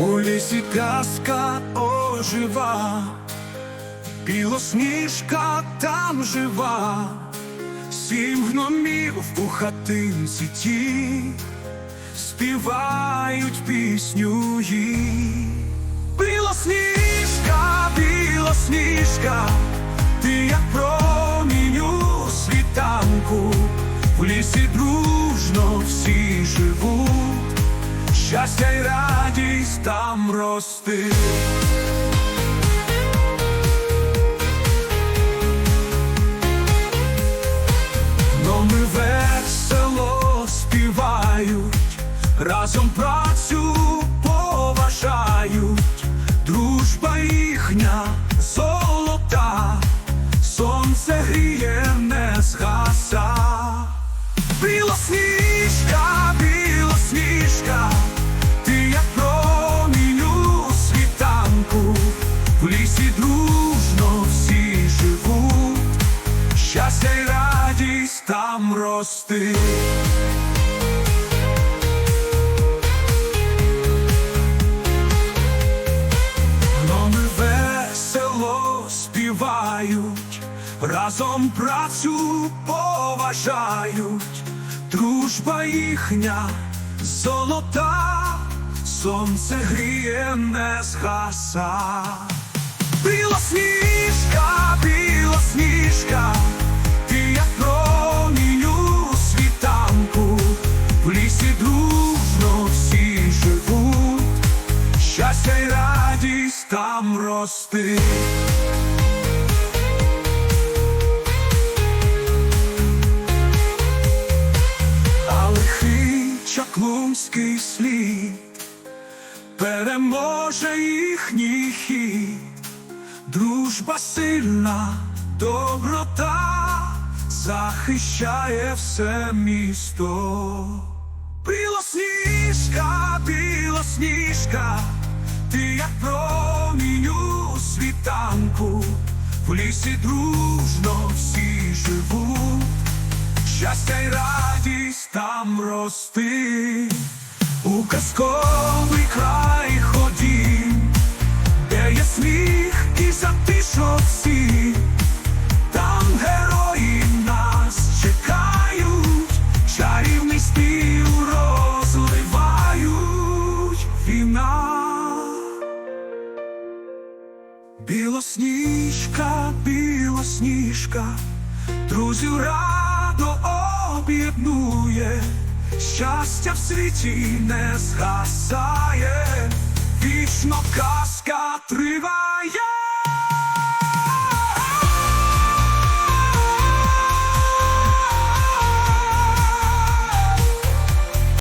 У лісі казка ожива, білосніжка там жива, сім гномів у хатинці ті співають пісню їй. Білосніжка, білосніжка, ти як промінь у світанку, в лісі дружно всі живуть, щастя й радість там рости. Гноми весело співають, разом працю поважають, дружба їхня золота, сонце гріє, не згаса. Білосніжка, радість там рости. Гноми весело співають, разом працю поважають, дружба їхня золота, сонце гріє, не згаса. Білосніжка, білосніжка, щастя й радість там рости. А лихий чаклунський слід переможе їхній хід. Дружба сильна, доброта захищає все місто. Білосніжка, білосніжка, світанку, в лісі дружно всі живуть, щастя й радість там рости. У казковий край ходім, де є сміх і затишок всі, там герої нас чекають, чарівний спів Білосніжка, білосніжка, друзів радо об'єднує, щастя в світі не згасає, вічно казка триває.